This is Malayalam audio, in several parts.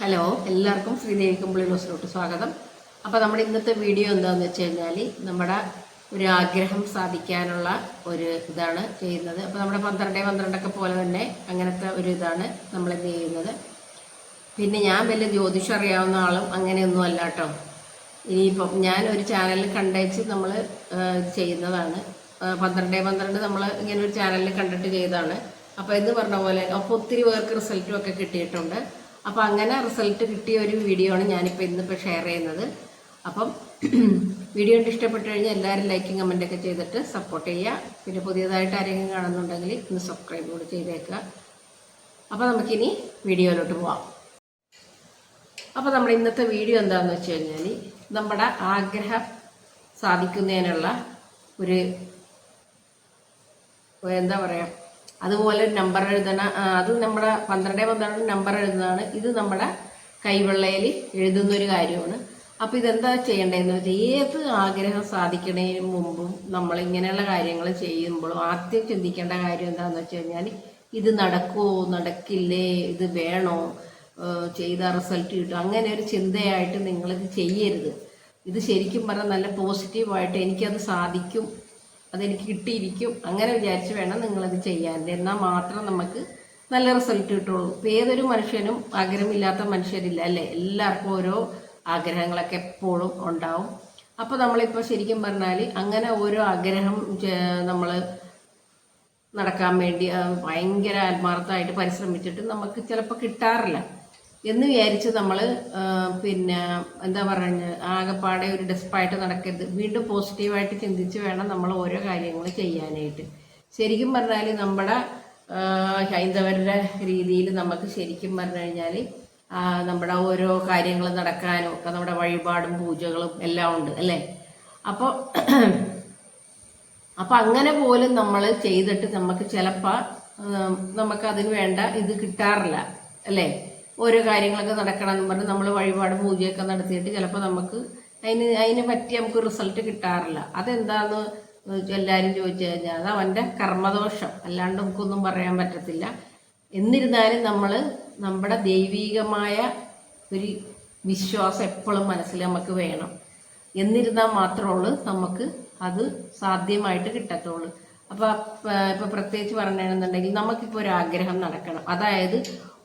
ഹലോ എല്ലാവർക്കും ശ്രീദേവി കമ്പിളി ന്യൂസിലോട്ട് സ്വാഗതം. അപ്പോൾ നമ്മുടെ ഇന്നത്തെ വീഡിയോ എന്താണെന്ന് വെച്ച് കഴിഞ്ഞാൽ നമ്മുടെ ഒരു ആഗ്രഹം സാധിക്കാനുള്ള ഒരു ഇതാണ് ചെയ്യുന്നത്. അപ്പോൾ നമ്മുടെ പന്ത്രണ്ട് പന്ത്രണ്ടൊക്കെ പോലെ തന്നെ അങ്ങനത്തെ ഒരു ഇതാണ് നമ്മൾ ചെയ്യുന്നത്. പിന്നെ ഞാൻ വലിയ ജ്യോതിഷം അറിയാവുന്ന ആളും അങ്ങനെയൊന്നും അല്ല കേട്ടോ. ഇനിയിപ്പം ഞാൻ ഒരു ചാനലിൽ കണ്ടേച്ച് നമ്മൾ ചെയ്യുന്നതാണ്. പന്ത്രണ്ട് പന്ത്രണ്ട് നമ്മൾ ഇങ്ങനെ ഒരു ചാനലിൽ കണ്ടിട്ട് ചെയ്തതാണ്. അപ്പോൾ എന്ന് പറഞ്ഞ പോലെ അപ്പോൾ ഒത്തിരി പേർക്ക് റിസൾട്ടും ഒക്കെ കിട്ടിയിട്ടുണ്ട്. അപ്പോൾ അങ്ങനെ റിസൾട്ട് കിട്ടിയ ഒരു വീഡിയോ ആണ് ഞാനിപ്പോൾ ഇന്നിപ്പോൾ ഷെയർ ചെയ്യുന്നത്. അപ്പം വീഡിയോ കണ്ട് ഇഷ്ടപ്പെട്ട് കഴിഞ്ഞാൽ എല്ലാവരും ലൈക്കും കമന്റൊക്കെ ചെയ്തിട്ട് സപ്പോർട്ട് ചെയ്യുക. പിന്നെ പുതിയതായിട്ട് ആരെങ്കിലും കാണുന്നുണ്ടെങ്കിൽ ഇന്ന് സബ്സ്ക്രൈബ് കൂടി ചെയ്തേക്കുക. അപ്പോൾ നമുക്കിനി വീഡിയോയിലോട്ട് പോവാം. അപ്പോൾ നമ്മൾ ഇന്നത്തെ വീഡിയോ എന്താണെന്ന് വെച്ച് കഴിഞ്ഞാൽ നമ്മുടെ ആഗ്രഹം സാധിക്കുന്നതിനുള്ള ഒരു എന്താ പറയുക അതുപോലെ നമ്പർ എഴുതണ അത് നമ്മുടെ പന്ത്രണ്ട് പന്ത്രണ്ട് നമ്പർ എഴുതുന്നതാണ്. ഇത് നമ്മുടെ കൈവെള്ളയിൽ എഴുതുന്ന ഒരു കാര്യമാണ്. അപ്പോൾ ഇതെന്താ ചെയ്യേണ്ടതെന്ന് വെച്ചാൽ ഏത് ആഗ്രഹം സാധിക്കുന്നതിന് മുമ്പും നമ്മൾ ഇങ്ങനെയുള്ള കാര്യങ്ങൾ ചെയ്യുമ്പോഴും ആദ്യം ചിന്തിക്കേണ്ട കാര്യം എന്താണെന്ന് വെച്ച് കഴിഞ്ഞാൽ ഇത് നടക്കുമോ നടക്കില്ലേ? ഇത് വേണോ? ചെയ്ത റിസൾട്ട് കിട്ടും. അങ്ങനെ ഒരു ചിന്തയായിട്ട് നിങ്ങളിത് ചെയ്യരുത്. ഇത് ശരിക്കും പറഞ്ഞാൽ നല്ല പോസിറ്റീവായിട്ട് എനിക്കത് സാധിക്കും അതെനിക്ക് കിട്ടിയിരിക്കും. അങ്ങനെ വിചാരിച്ച് വേണം നിങ്ങളത് ചെയ്യാൻ. എന്നാൽ മാത്രം നമുക്ക് നല്ല റിസൾട്ട് കിട്ടുള്ളൂ. ഇപ്പം ഏതൊരു മനുഷ്യനും ആഗ്രഹമില്ലാത്ത മനുഷ്യരില്ല അല്ലേ? എല്ലാവർക്കും ഓരോ ആഗ്രഹങ്ങളൊക്കെ എപ്പോഴും ഉണ്ടാവും. അപ്പോൾ നമ്മളിപ്പോൾ ശരിക്കും പറഞ്ഞാൽ അങ്ങനെ ഓരോ ആഗ്രഹം നമ്മൾ നടക്കാൻ വേണ്ടി ഭയങ്കര ആത്മാർത്ഥമായിട്ട് പരിശ്രമിച്ചിട്ട് നമുക്ക് ചിലപ്പോൾ കിട്ടാറില്ല. എന്ന് വിചാരിച്ച് നമ്മൾ പിന്നെ എന്താ പറയുക ആകെപ്പാടെ ഒരു ഡെസ്പായിട്ട് നടക്കരുത്. വീണ്ടും പോസിറ്റീവായിട്ട് ചിന്തിച്ച് വേണം നമ്മൾ ഓരോ കാര്യങ്ങൾ ചെയ്യാനായിട്ട്. ശരിക്കും പറഞ്ഞാൽ നമ്മുടെ ഹൈന്ദവരുടെ രീതിയിൽ നമുക്ക് ശരിക്കും പറഞ്ഞു കഴിഞ്ഞാൽ നമ്മുടെ ഓരോ കാര്യങ്ങൾ നടക്കാനും ഒക്കെ നമ്മുടെ വഴിപാടും പൂജകളും എല്ലാം ഉണ്ട് അല്ലേ? അപ്പോൾ അപ്പൊ അങ്ങനെ പോലും നമ്മൾ ചെയ്തിട്ട് നമുക്ക് ചിലപ്പോൾ നമുക്ക് അതിന് വേണ്ട ഇത് കിട്ടാറില്ല അല്ലേ? ഓരോ കാര്യങ്ങളൊക്കെ നടക്കണം എന്ന് പറഞ്ഞ് നമ്മൾ വഴിപാട് പൂജയൊക്കെ നടത്തിയിട്ട് ചിലപ്പോൾ നമുക്ക് അതിന് അതിന് പറ്റി നമുക്ക് റിസൾട്ട് കിട്ടാറില്ല. അതെന്താന്ന് എല്ലാവരും ചോദിച്ചു കഴിഞ്ഞാൽ അത് അവന്റെ കർമ്മദോഷം. അല്ലാണ്ട് നമുക്കൊന്നും പറയാൻ പറ്റത്തില്ല. എന്നിരുന്നാലും നമ്മൾ നമ്മുടെ ദൈവീകമായ ഒരു വിശ്വാസം എപ്പോഴും മനസ്സിൽ നമുക്ക് വേണം. എന്നിരുന്നാൽ മാത്രമുള്ളൂ നമുക്ക് അത് സാധ്യമായിട്ട് കിട്ടത്തുള്ളൂ. അപ്പോൾ ഇപ്പോൾ പ്രത്യേകിച്ച് പറയണമെന്നുണ്ടെങ്കിൽ നമുക്കിപ്പോൾ ഒരു ആഗ്രഹം നടക്കണം. അതായത്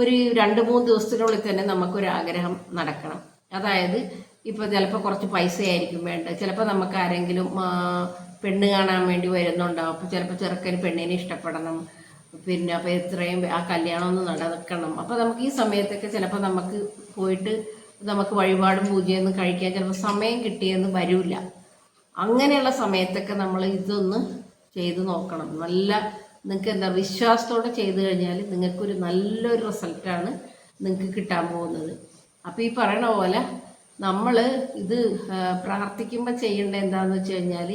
ഒരു രണ്ട് മൂന്ന് ദിവസത്തിനുള്ളിൽ തന്നെ നമുക്കൊരു ആഗ്രഹം നടക്കണം. അതായത് ഇപ്പോൾ ചിലപ്പോൾ കുറച്ച് പൈസയായിരിക്കും വേണ്ടത്. ചിലപ്പോൾ നമുക്ക് ആരെങ്കിലും പെണ്ണ് കാണാൻ വേണ്ടി വരുന്നുണ്ടാവും. അപ്പോൾ ചിലപ്പോൾ ചെറുക്കന് പെണ്ണിനെ ഇഷ്ടപ്പെടണം. പിന്നെ അപ്പോൾ ഇത്രയും ആ കല്യാണം ഒന്ന് നടക്കണം. അപ്പോൾ നമുക്ക് ഈ സമയത്തൊക്കെ ചിലപ്പോൾ നമുക്ക് പോയിട്ട് നമുക്ക് വഴിപാടും പൂജയൊന്നും കഴിക്കാൻ ചിലപ്പോൾ സമയം കിട്ടിയെന്ന് വരില്ല. അങ്ങനെയുള്ള സമയത്തൊക്കെ നമ്മൾ ഇതൊന്ന് ചെയ്തു നോക്കണം. നല്ല നിങ്ങൾക്ക് എന്താ വിശ്വാസത്തോടെ ചെയ്തു കഴിഞ്ഞാൽ നിങ്ങൾക്കൊരു നല്ലൊരു റിസൾട്ടാണ് നിങ്ങൾക്ക് കിട്ടാൻ പോകുന്നത്. അപ്പോൾ ഈ പറയണ പോലെ നമ്മൾ ഇത് പ്രാർത്ഥിക്കുമ്പോൾ ചെയ്യേണ്ട എന്താണെന്ന് വെച്ച് കഴിഞ്ഞാൽ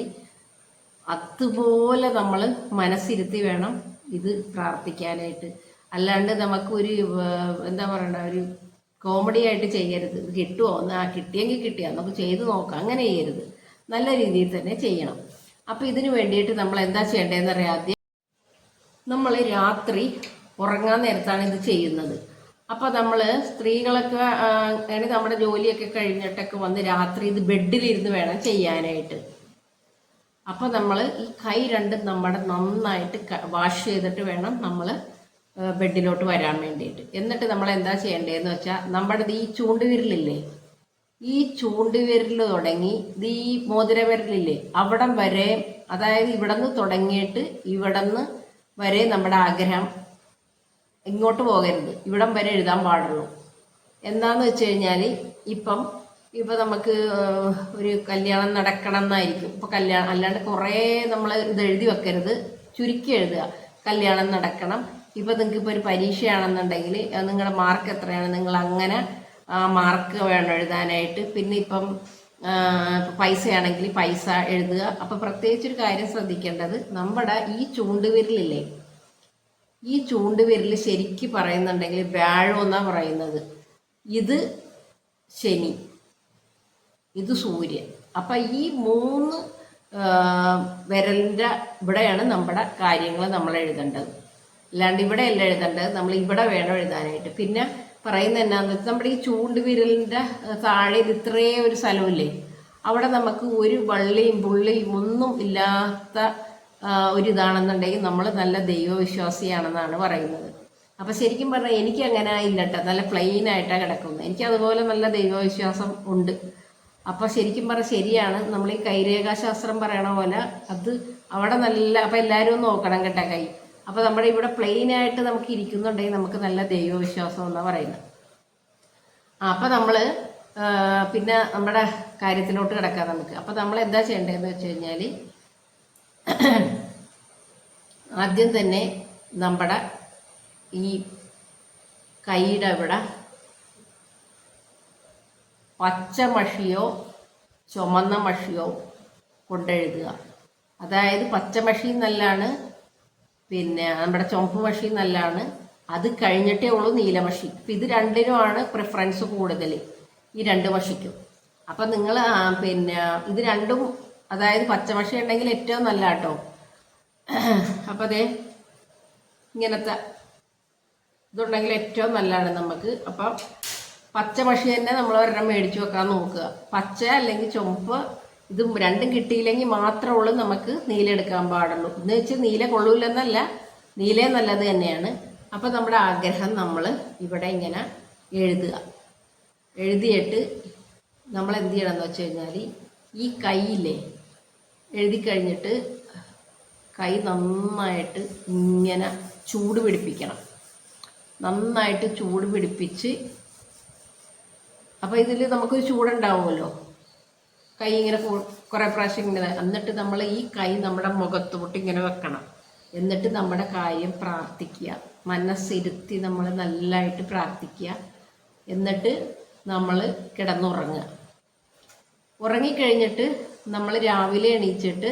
അതുപോലെ നമ്മൾ മനസ്സിരുത്തി വേണം ഇത് പ്രാർത്ഥിക്കാനായിട്ട്. അല്ലാണ്ട് നമുക്കൊരു ഒരു എന്താ പറയണ്ട ഒരു കോമഡി ആയിട്ട് ചെയ്യരുത്. ഇത് കിട്ടുമോ ആ കിട്ടിയെങ്കിൽ കിട്ടിയാൽ നമുക്ക് ചെയ്ത് നോക്കാം. അങ്ങനെ ചെയ്യരുത്. നല്ല രീതിയിൽ തന്നെ ചെയ്യണം. അപ്പോൾ ഇതിന് വേണ്ടിയിട്ട് നമ്മൾ എന്താ ചെയ്യേണ്ടതെന്ന് അറിയാം. നമ്മൾ രാത്രി ഉറങ്ങാൻ നേരത്താണ് ഇത് ചെയ്യുന്നത്. അപ്പോൾ നമ്മൾ സ്ത്രീകളൊക്കെ നമ്മുടെ ജോലിയൊക്കെ കഴിഞ്ഞിട്ടൊക്കെ വന്ന് രാത്രി ഇത് ബെഡിലിരുന്ന് വേണം ചെയ്യാനായിട്ട്. അപ്പോൾ നമ്മൾ ഈ കൈ രണ്ടും നമ്മുടെ നന്നായിട്ട് വാഷ് ചെയ്തിട്ട് വേണം നമ്മൾ ബെഡിലോട്ട് വരാൻ വേണ്ടിയിട്ട്. എന്നിട്ട് നമ്മൾ എന്താ ചെയ്യേണ്ടതെന്ന് വെച്ചാൽ നമ്മുടെ ഈ ചൂണ്ടുവിരലില്ലേ? ഈ ചൂണ്ടുവിരൽ തുടങ്ങി ഈ മോതിരവിരലില്ലേ? അവിടം വരെ അതായത് ഇവിടെ നിന്ന് തുടങ്ങിയിട്ട് ഇവിടെ നിന്ന് വരെ നമ്മുടെ ആഗ്രഹം ഇങ്ങോട്ട് പോകരുത്. ഇവിടം വരെ എഴുതാൻ പാടുള്ളൂ. എന്താന്ന് വെച്ച് കഴിഞ്ഞാൽ ഇപ്പം ഇപ്പം നമുക്ക് ഒരു കല്യാണം നടക്കണം എന്നായിരിക്കും. ഇപ്പം കല്യാണം അല്ലാണ്ട് കുറേ നമ്മൾ ഇത് എഴുതി വെക്കരുത്. ചുരുക്കി എഴുതുക. കല്യാണം നടക്കണം. ഇപ്പം നിങ്ങൾക്ക് ഇപ്പോൾ ഒരു പരീക്ഷയാണെന്നുണ്ടെങ്കിൽ നിങ്ങളുടെ മാർക്ക് എത്രയാണ്? നിങ്ങൾ അങ്ങനെ മാർക്ക് വേണം എഴുതാനായിട്ട്. പിന്നെ ഇപ്പം ആ, ആണെങ്കിൽ പൈസ എഴുതുക. അപ്പം പ്രത്യേകിച്ചൊരു കാര്യം ശ്രദ്ധിക്കേണ്ടത് നമ്മുടെ ഈ ചൂണ്ടുവിരലില്ലേ ഈ ചൂണ്ടുവിരൽ ശരിക്ക് പറയുന്നുണ്ടെങ്കിൽ വ്യാഴം എന്നാണ് പറയുന്നത്. ഇത് ശനി ഇത് സൂര്യൻ. അപ്പൊ ഈ മൂന്ന് വിരലിന്റെ ഇവിടെയാണ് നമ്മുടെ കാര്യങ്ങൾ നമ്മൾ എഴുതേണ്ടത്. അല്ലാണ്ട് ഇവിടെ അല്ല എഴുതേണ്ടത്. നമ്മൾ ഇവിടെ വേണം എഴുതാനായിട്ട്. പിന്നെ പറയുന്നത് എന്നാന്ന് വെച്ചാൽ നമ്മുടെ ഈ ചൂണ്ട് വിരലിന്റെ താഴെ ഇത് ഇത്രേ ഒരു സ്ഥലമില്ലേ? അവിടെ നമുക്ക് ഒരു വള്ളിയും പുള്ളിയും ഒന്നും ഇല്ലാത്ത ഒരിതാണെന്നുണ്ടെങ്കിൽ നമ്മൾ നല്ല ദൈവവിശ്വാസിയാണെന്നാണ് പറയുന്നത്. അപ്പം ശരിക്കും പറഞ്ഞാൽ എനിക്ക് അങ്ങനെ ഇല്ലട്ടെ. നല്ല പ്ലെയിൻ ആയിട്ടാണ് കിടക്കുന്നത്. എനിക്ക് അതുപോലെ നല്ല ദൈവവിശ്വാസം ഉണ്ട്. അപ്പം ശരിക്കും പറഞ്ഞാൽ ശരിയാണ്. നമ്മൾ ഈ കൈരേഖാശാസ്ത്രം പറയണ പോലെ അത് അവിടെ നല്ല അപ്പം എല്ലാവരും നോക്കണം കേട്ടോ കൈ. അപ്പം നമ്മുടെ ഇവിടെ പ്ലെയിൻ ആയിട്ട് നമുക്ക് ഇരിക്കുന്നുണ്ടെങ്കിൽ നമുക്ക് നല്ല ദൈവവിശ്വാസം എന്നാണ് പറയുന്നത്. അപ്പം നമ്മൾ പിന്നെ നമ്മുടെ കാര്യത്തിലോട്ട് കിടക്കാം നമുക്ക്. അപ്പൊ നമ്മൾ എന്താ ചെയ്യേണ്ടതെന്ന് വെച്ച് കഴിഞ്ഞാൽ ആദ്യം തന്നെ നമ്മുടെ ഈ കൈയുടെ ഇവിടെ പച്ച മഷിയോ ചുമന്ന മഷിയോ കൊണ്ടെഴുതുക അതായത് പച്ചമഷി നല്ലാണ് പിന്നെ നമ്മുടെ ചുമപ്പ് മഷി നല്ലതാണ് അത് കഴിഞ്ഞിട്ടേ ഉള്ളൂ നീലമഷി ഇപ്പം ഇത് രണ്ടിനുമാണ് പ്രിഫറൻസ് കൂടുതൽ ഈ രണ്ട് മഷിക്കും. അപ്പം നിങ്ങൾ പിന്നെ ഇത് രണ്ടും അതായത് പച്ചമഷി ഉണ്ടെങ്കിൽ ഏറ്റവും നല്ല കേട്ടോ അപ്പം അതെ ഇങ്ങനത്തെ ഇതുണ്ടെങ്കിൽ ഏറ്റവും നല്ലതാണ് നമുക്ക് അപ്പം പച്ച മഷി തന്നെ നമ്മൾ ഒരെണ്ണം മേടിച്ചു വെക്കാൻ നോക്കുക. പച്ച അല്ലെങ്കിൽ ചുമപ്പ് ഇത് രണ്ടും കിട്ടിയില്ലെങ്കിൽ മാത്രമേ ഉള്ളൂ നമുക്ക് നീല എടുക്കാൻ പാടുള്ളൂ. എന്ന് വെച്ച് നീല കൊള്ളൂലെന്നല്ല നീല നല്ലത് തന്നെയാണ്. അപ്പം നമ്മുടെ ആഗ്രഹം നമ്മൾ ഇവിടെ ഇങ്ങനെ എഴുതുക. എഴുതിയിട്ട് നമ്മൾ എന്ത് ചെയ്യണം എന്ന് വെച്ച് കഴിഞ്ഞാൽ ഈ കൈയില്ലേ എഴുതി കഴിഞ്ഞിട്ട് കൈ നന്നായിട്ട് ഇങ്ങനെ ചൂട് പിടിപ്പിക്കണം. നന്നായിട്ട് ചൂട് പിടിപ്പിച്ച് അപ്പോൾ ഇതിൽ നമുക്കൊരു ചൂടുണ്ടാവുമല്ലോ? കൈ ഇങ്ങനെ കുറെ പ്രാവശ്യം ഇങ്ങനെ എന്നിട്ട് നമ്മൾ ഈ കൈ നമ്മുടെ മുഖത്തോട്ട് ഇങ്ങനെ വെക്കണം. എന്നിട്ട് നമ്മുടെ കാര്യം പ്രാർത്ഥിക്കുക. മനസ്സിരുത്തി നമ്മൾ നല്ലതായിട്ട് പ്രാർത്ഥിക്കുക. എന്നിട്ട് നമ്മൾ കിടന്നുറങ്ങുക. ഉറങ്ങിക്കഴിഞ്ഞിട്ട് നമ്മൾ രാവിലെ എണീച്ചിട്ട്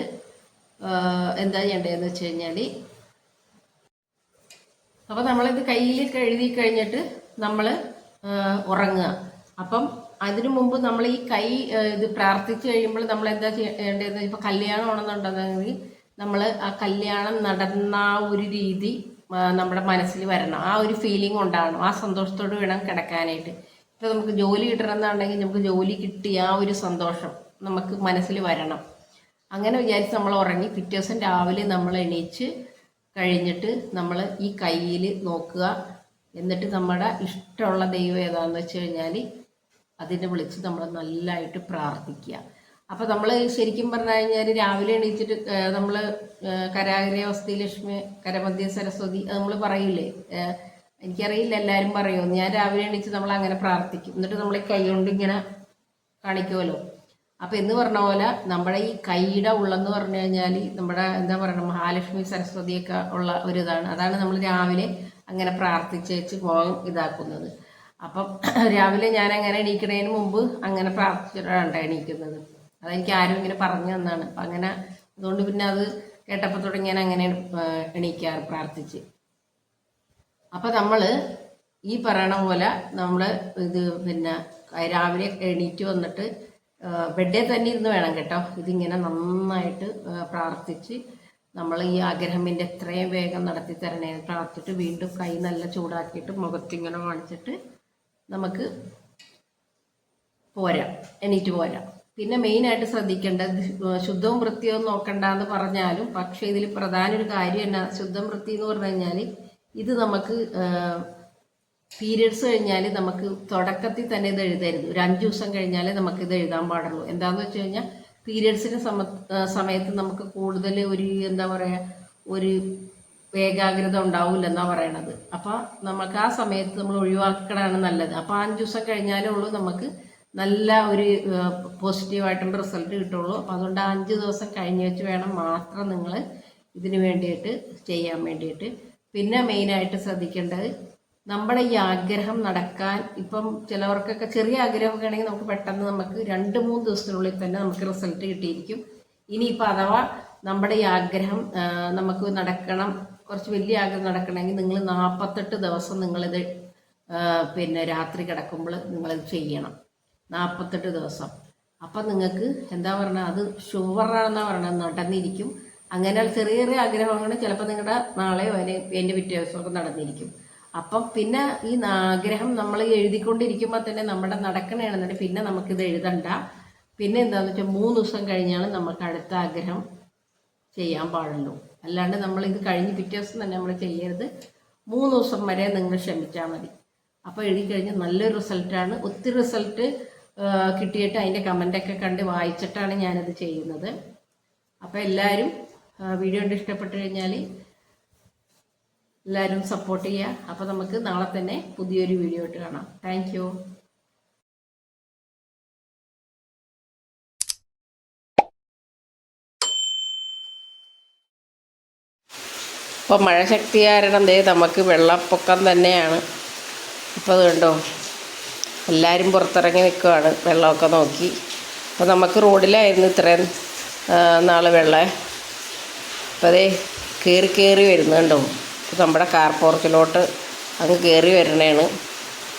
എന്താ ചെയ്യേണ്ടതെന്ന് വെച്ച് കഴിഞ്ഞാൽ അപ്പോൾ നമ്മളിത് കയ്യിൽ കഴുകി കഴിഞ്ഞിട്ട് നമ്മൾ ഉറങ്ങുക. അപ്പം അതിനു മുമ്പ് നമ്മൾ ഈ കൈ ഇത് പ്രാർത്ഥിച്ചു കഴിയുമ്പോൾ നമ്മൾ എന്താ ചെയ്യേണ്ടതെന്ന് ഇപ്പോൾ കല്യാണം ആണെന്നുണ്ടെങ്കിൽ നമ്മൾ ആ കല്യാണം നടന്ന ഒരു രീതി നമ്മുടെ മനസ്സിൽ വരണം. ആ ഒരു ഫീലിംഗ് ഉണ്ടാകണം ആ സന്തോഷത്തോട് വേണം കിടക്കാനായിട്ട്. ഇപ്പോൾ നമുക്ക് ജോലി കിട്ടണമെന്നുണ്ടെങ്കിൽ നമുക്ക് ജോലി കിട്ടി ആ ഒരു സന്തോഷം നമുക്ക് മനസ്സിൽ വരണം. അങ്ങനെ വിചാരിച്ച് നമ്മൾ ഉറങ്ങി പിറ്റേ ദിവസം രാവിലെ നമ്മൾ എണീച്ച് കഴിഞ്ഞിട്ട് നമ്മൾ ഈ കയ്യിൽ നോക്കുക. എന്നിട്ട് നമ്മുടെ ഇഷ്ടമുള്ള ദൈവം ഏതാണെന്ന് വെച്ച് കഴിഞ്ഞാൽ അതിനെ വിളിച്ച് നമ്മൾ നല്ലതായിട്ട് പ്രാർത്ഥിക്കുക. അപ്പോൾ നമ്മൾ ശരിക്കും പറഞ്ഞു കഴിഞ്ഞാൽ രാവിലെ എണീച്ചിട്ട് നമ്മൾ കരാഗ്രേ വസ്തി ലക്ഷ്മി കരമന്തി സരസ്വതി നമ്മൾ പറയില്ലേ? എനിക്കറിയില്ല എല്ലാവരും പറയുമോ ഞാൻ രാവിലെ എണീച്ച് നമ്മൾ അങ്ങനെ പ്രാർത്ഥിക്കും. എന്നിട്ട് നമ്മൾ കൈ കൊണ്ട് ഇങ്ങനെ കാണിക്കുമല്ലോ അപ്പൊ എന്ന് പറഞ്ഞ പോലെ നമ്മുടെ ഈ കൈയുടെ ഉള്ളെന്ന് പറഞ്ഞു കഴിഞ്ഞാൽ നമ്മുടെ എന്താ പറയുക മഹാലക്ഷ്മി സരസ്വതിയൊക്കെ ഉള്ള ഒരു ഇതാണ്. അതാണ് നമ്മൾ രാവിലെ അങ്ങനെ പ്രാർത്ഥിച്ച് വെച്ച് മുഖം ഇതാക്കുന്നത്. അപ്പം രാവിലെ ഞാൻ അങ്ങനെ എണീക്കുന്നതിന് മുമ്പ് അങ്ങനെ പ്രാർത്ഥിച്ചിട്ടാണ് എണീക്കുന്നത്. അതെനിക്ക് ആരും ഇങ്ങനെ പറഞ്ഞു തന്നാണ്. അപ്പം അങ്ങനെ അതുകൊണ്ട് പിന്നെ അത് കേട്ടപ്പോൾ തുടങ്ങി ഞാൻ അങ്ങനെ എണീക്കാറ് പ്രാർത്ഥിച്ച്. അപ്പം നമ്മൾ ഈ പറയണ പോലെ നമ്മൾ ഇത് പിന്നെ രാവിലെ എണീറ്റ് വന്നിട്ട് ബെഡേ തന്നെ ഇരുന്ന് വേണം കേട്ടോ. ഇതിങ്ങനെ നന്നായിട്ട് പ്രാർത്ഥിച്ച് നമ്മൾ ഈ ആഗ്രഹമിന്റെ എത്രയും വേഗം നടത്തി തരണേ പ്രാർത്ഥിച്ചിട്ട് വീണ്ടും കൈ നല്ല ചൂടാക്കിയിട്ട് മുഖത്തിങ്ങനെ കാണിച്ചിട്ട് നമുക്ക് പോരാം എണീറ്റ് പോരാം. പിന്നെ മെയിൻ മെയിനായിട്ട് ശ്രദ്ധിക്കേണ്ടത് ശുദ്ധവും വൃത്തിയും നോക്കണ്ടെന്ന് പറഞ്ഞാലും പക്ഷേ ഇതിൽ പ്രധാന ഒരു കാര്യം എന്നാ ശുദ്ധം വൃത്തി എന്ന് പറഞ്ഞു കഴിഞ്ഞാൽ ഇത് നമുക്ക് പീരിയഡ്സ് കഴിഞ്ഞാൽ നമുക്ക് തുടക്കത്തിൽ തന്നെ ഇത് എഴുതരുത്. ഒരു അഞ്ച് ദിവസം കഴിഞ്ഞാലേ നമുക്ക് ഇത് എഴുതാൻ പാടുള്ളൂ. എന്താണെന്ന് വെച്ച് കഴിഞ്ഞാൽ പീരിയഡ്സിന്റെ സമ സമയത്ത് നമുക്ക് കൂടുതൽ ഒരു എന്താ പറയുക ഒരു ഏകാഗ്രത ഉണ്ടാവില്ലെന്നാണ് പറയണത്. അപ്പോൾ നമുക്ക് ആ സമയത്ത് നമ്മൾ ഒഴിവാക്കണതാണ് നല്ലത്. അപ്പോൾ അഞ്ച് ദിവസം കഴിഞ്ഞാലേ ഉള്ളൂ നമുക്ക് നല്ല ഒരു പോസിറ്റീവായിട്ടുള്ള റിസൾട്ട് കിട്ടുള്ളൂ. അപ്പോൾ അതുകൊണ്ട് അഞ്ച് ദിവസം കഴിഞ്ഞ് വെച്ച് വേണം മാത്രം നിങ്ങൾ ഇതിന് വേണ്ടിയിട്ട് ചെയ്യാൻ വേണ്ടിയിട്ട്. പിന്നെ മെയിനായിട്ട് ശ്രദ്ധിക്കേണ്ടത് നമ്മുടെ ഈ ആഗ്രഹം നടക്കാൻ ഇപ്പം ചിലവർക്കൊക്കെ ചെറിയ ആഗ്രഹമൊക്കെ ആണെങ്കിൽ നമുക്ക് പെട്ടെന്ന് നമുക്ക് രണ്ട് മൂന്ന് ദിവസത്തിനുള്ളിൽ തന്നെ നമുക്ക് റിസൾട്ട് കിട്ടിയിരിക്കും. ഇനിയിപ്പോൾ അഥവാ നമ്മുടെ ഈ ആഗ്രഹം നമുക്ക് നടക്കണം കുറച്ച് വലിയ ആഗ്രഹം നടക്കണമെങ്കിൽ നിങ്ങൾ നാൽപ്പത്തെട്ട് ദിവസം നിങ്ങളിത് പിന്നെ രാത്രി കിടക്കുമ്പോൾ നിങ്ങളിത് ചെയ്യണം. നാൽപ്പത്തെട്ട് ദിവസം. അപ്പം നിങ്ങൾക്ക് എന്താ പറയുക അത് ഷുവറാണെന്നാ പറയണത് നടന്നിരിക്കും. അങ്ങനെ ചെറിയ ചെറിയ ആഗ്രഹങ്ങൾ ചിലപ്പോൾ നിങ്ങളുടെ നാളെയോ അതിന് എന്റെ പിറ്റേ ദിവസമൊക്കെ നടന്നിരിക്കും. അപ്പം പിന്നെ ഈ ആഗ്രഹം നമ്മൾ എഴുതിക്കൊണ്ടിരിക്കുമ്പോൾ തന്നെ നമ്മുടെ നടക്കണേണെന്നുണ്ടെങ്കിൽ പിന്നെ നമുക്കിത് എഴുതണ്ട. പിന്നെ എന്താണെന്ന് വെച്ചാൽ മൂന്ന് ദിവസം കഴിഞ്ഞാണ് നമുക്ക് അടുത്ത ആഗ്രഹം. ചെയ്യാൻ പാടുള്ളൂ അല്ലാണ്ട് നമ്മൾ ഇത് കഴിഞ്ഞ് പിറ്റേ ദിവസം തന്നെ നമ്മൾ ചെയ്യരുത്. മൂന്ന് ദിവസം വരെ നിങ്ങൾ ക്ഷമിച്ചാൽ മതി. അപ്പോൾ എഴുതി കഴിഞ്ഞ് നല്ലൊരു റിസൾട്ടാണ് ഒത്തിരി റിസൾട്ട് കിട്ടിയിട്ട് അതിന്റെ കമന്റൊക്കെ കണ്ട് വായിച്ചിട്ടാണ് ഞാനത് ചെയ്യുന്നത്. അപ്പോൾ എല്ലാവരും വീഡിയോ കണ്ട് ഇഷ്ടപ്പെട്ട് കഴിഞ്ഞാൽ എല്ലാവരും സപ്പോർട്ട് ചെയ്യുക. അപ്പോൾ നമുക്ക് നാളെ തന്നെ പുതിയൊരു വീഡിയോ ആയിട്ട് കാണാം. താങ്ക് യു ഇപ്പോൾ മഴ ശക്തി കാരണം ദേ നമുക്ക് വെള്ളപ്പൊക്കം തന്നെയാണ്. ഇപ്പോൾ അത് കണ്ടോ? എല്ലാവരും പുറത്തിറങ്ങി നിൽക്കുവാണ് വെള്ളമൊക്കെ നോക്കി. അപ്പോൾ നമുക്ക് റോഡിലായിരുന്നു ഇത്രയും നാൾ വെള്ളം. അപ്പോൾ അതേ കയറി കയറി വരുന്നുണ്ടോ ഇപ്പോൾ നമ്മുടെ കാർ പോർച്ചിലോട്ട് അങ്ങ് കയറി വരണേണ്.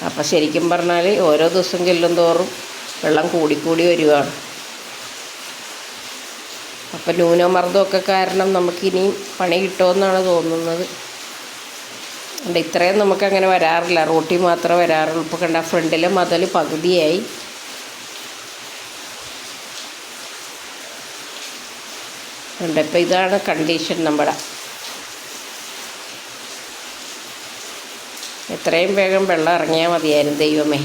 അപ്പോൾ ശരിക്കും പറഞ്ഞാൽ ഓരോ ദിവസം ചെല്ലും തോറും വെള്ളം കൂടിക്കൂടി വരികയാണ് അപ്പം ന്യൂനമർദ്ദമൊക്കെ കാരണം നമുക്കിനിയും പണി കിട്ടുമെന്നാണ് തോന്നുന്നത്. അതുകൊണ്ട് ഇത്രയും നമുക്കങ്ങനെ വരാറില്ല. റോട്ടിൽ മാത്രമേ വരാറുള്ളൂ. ഇപ്പോൾ കണ്ട ഫ്രണ്ടിലെ മതൽ പകുതിയായി. ഉണ്ട് ഇപ്പം ഇതാണ് കണ്ടീഷൻ നമ്മുടെ എത്രയും വേഗം വെള്ളം ഇറങ്ങിയാൽ മതിയായിരുന്നു ദൈവമേ.